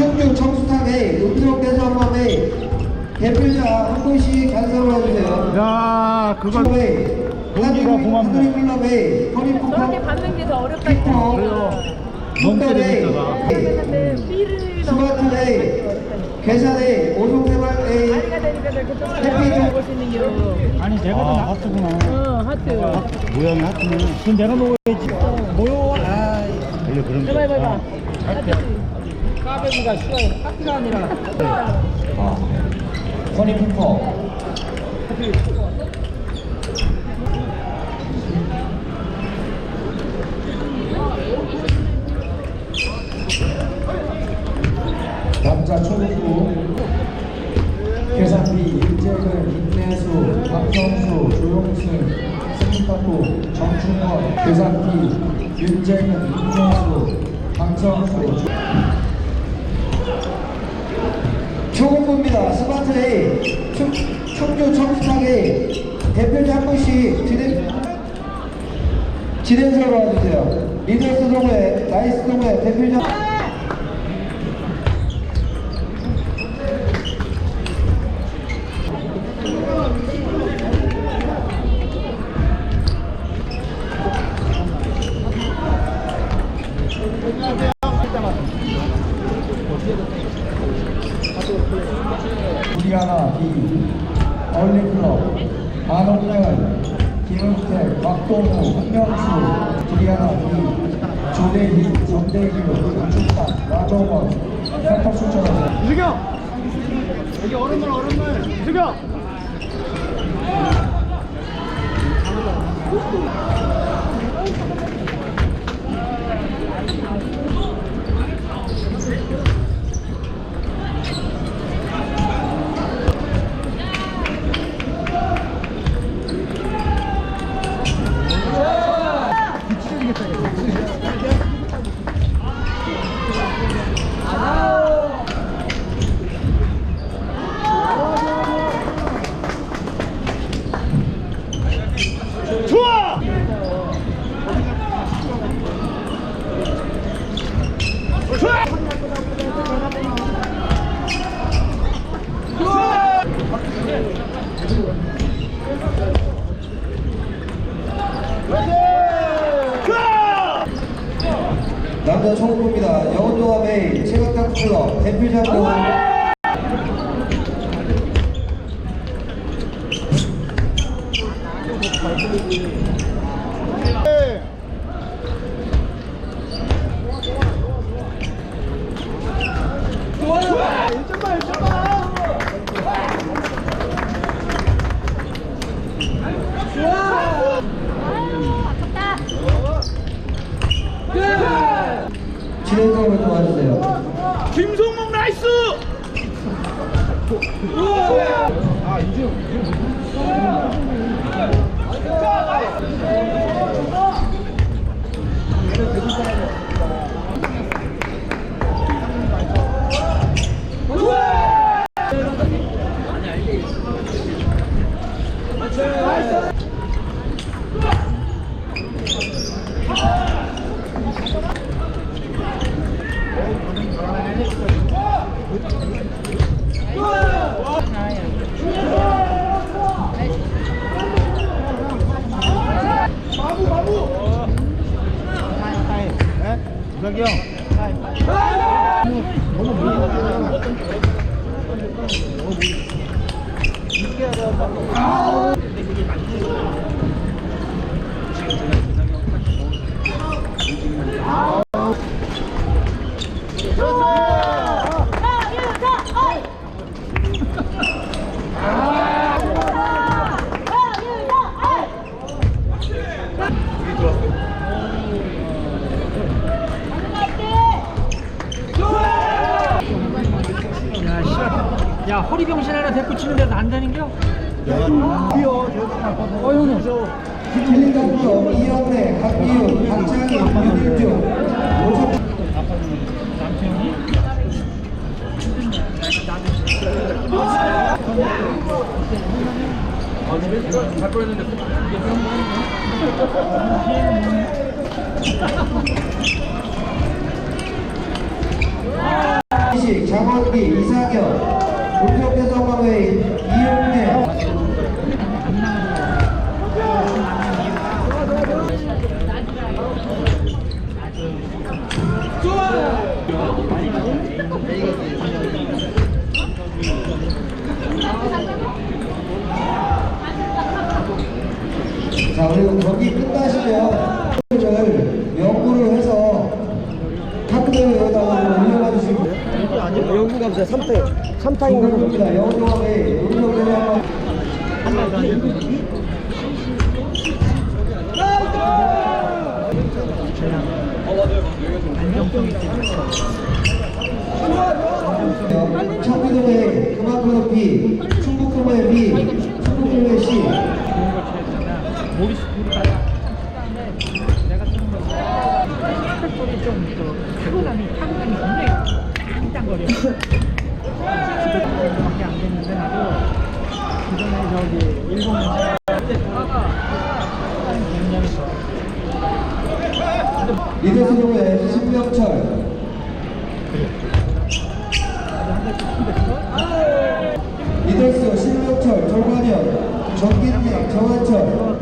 충주 청수탕의 음성 대선범의 대표자 한 분씩 간섭을 해주세요. 야, 그거 클럽의 공주가 고맙네. 허리 저렇게 푸파 받는 게 더 어렵다. 그래요. 근데 되니까 저렇게 또 해피 좀- 먹을 수 있는 게. 아니 내가 더 하트구나. 어, 하트. 모양이 하트네. 그럼 내가 먹어야지. 뭐요? 아, 원래 그런 거. 해봐, 해봐, 해봐. 아, 하트. 까베기가 싫어요. 하트가 아니라. 아, 허니 푸파 남자 초등부 계산비 임재근 임내수 박성수 조용승 승탁구 정충원 계산비 윤재근 임내수 강성수 초공부입니다. 스마트의 충, 충주 청수탕의 대표자 한 분씩 진행, 진행서로 와주세요. 리더스 동호회, 나이스 동호회 대표자. 우리하나 비 얼리클럽 만옥렬 김은택 박동우 한명수 우리하나 비 조대희 강축탁 나정원 탈탁 추천하세요 이승경! 여기 얼음물 얼음물! 이승경! 좋아! 좋아! 좋아! 남자 초공부입니다. 영원동합의 체각탁 클럽 대표자고 진행서로 좀 와주세요. 김성목 나이스! 아 이제 이상 기 형. 야, 씨발. 야, 허리병신 하나 데리고 치는 데도 안 되는겨? 어, 형님. 힐링장소 이영래, 박기훈, 박창희, 윤일주, 오석 이식 한국시 장원기 이상현 우평대성방의 이용재 자 그리고 경기 끝나시면 을 연구를 해서 학교에다가 올려가 주시고. 영구 감사 3타 3타인 중국입니다. 영종함의 운동대회 한번 청기동의 그만큼 높이 충북동의 B 충북동의 C 모리스 둘이 다 다음에 내가 쓰는 거 스펙돌이 좀그 타고감이 타고감이 굉장히 짱짱거려 밖에 안 됐는데 나도 그전에 저기 일본 이대수동의 신명철. 이대수 신명철 정관현 정기택 정한철